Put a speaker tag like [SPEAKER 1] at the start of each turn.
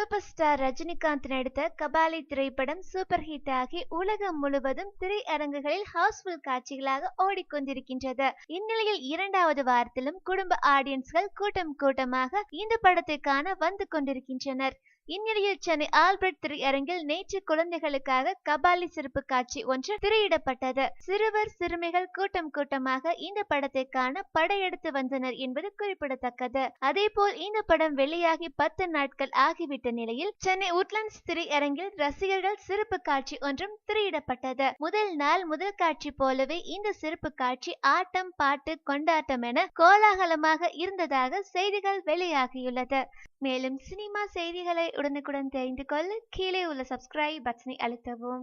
[SPEAKER 1] Super star Rajinikanth நடித்த கபாலி திரைப்படம் super hit ஆகி உலகம் முழுவதும் திரையரங்குகளில் ஹவுஸ்ஃபுல் காட்சிகளாக ஓடிக்கொண்டிருக்கின்றது. இந்நிலையில் இரண்டாவது வாரத்திலும் குடும்ப ஆடியன்ஸ்கள் கூட்டம் கூட்டமாக இந்த படத்தை காண வந்து கொண்டிருக்கின்றனர். இந்நிலையில் சென்னை ஆல்பர்ட் திரையரங்கில் நேற்று குழந்தைகளுக்காக கபாலி சிறப்பு காட்சி ஒன்று திரையிடப்பட்டது. சிறுவர் சிறுமிகள் கூட்டம் கூட்டமாக இந்த படத்தை காண படையெடுத்து வந்தனர் என்பது குறிப்பிடத்தக்கது. அதேபோல் இந்த படம் வெளியாகி பத்து நாட்கள் ஆகிவிட்ட நிலையில் சென்னை உட்லண்ட்ஸ் திரையரங்கில் ரசிகர்கள் சிறப்பு காட்சி ஒன்றும் திரையிடப்பட்டது. முதல் நாள் முதல் காட்சி போலவே இந்த சிறப்பு காட்சி ஆட்டம் பாட்டு கொண்டாட்டம் என கோலாகலமாக இருந்ததாக செய்திகள் வெளியாகியுள்ளது. மேலும் சினிமா செய்திகளை உடனுக்குடன் தெரிந்து கொள்ள கீழே உள்ள சப்ஸ்கிரைப் பட்டனை அழுத்தவும்.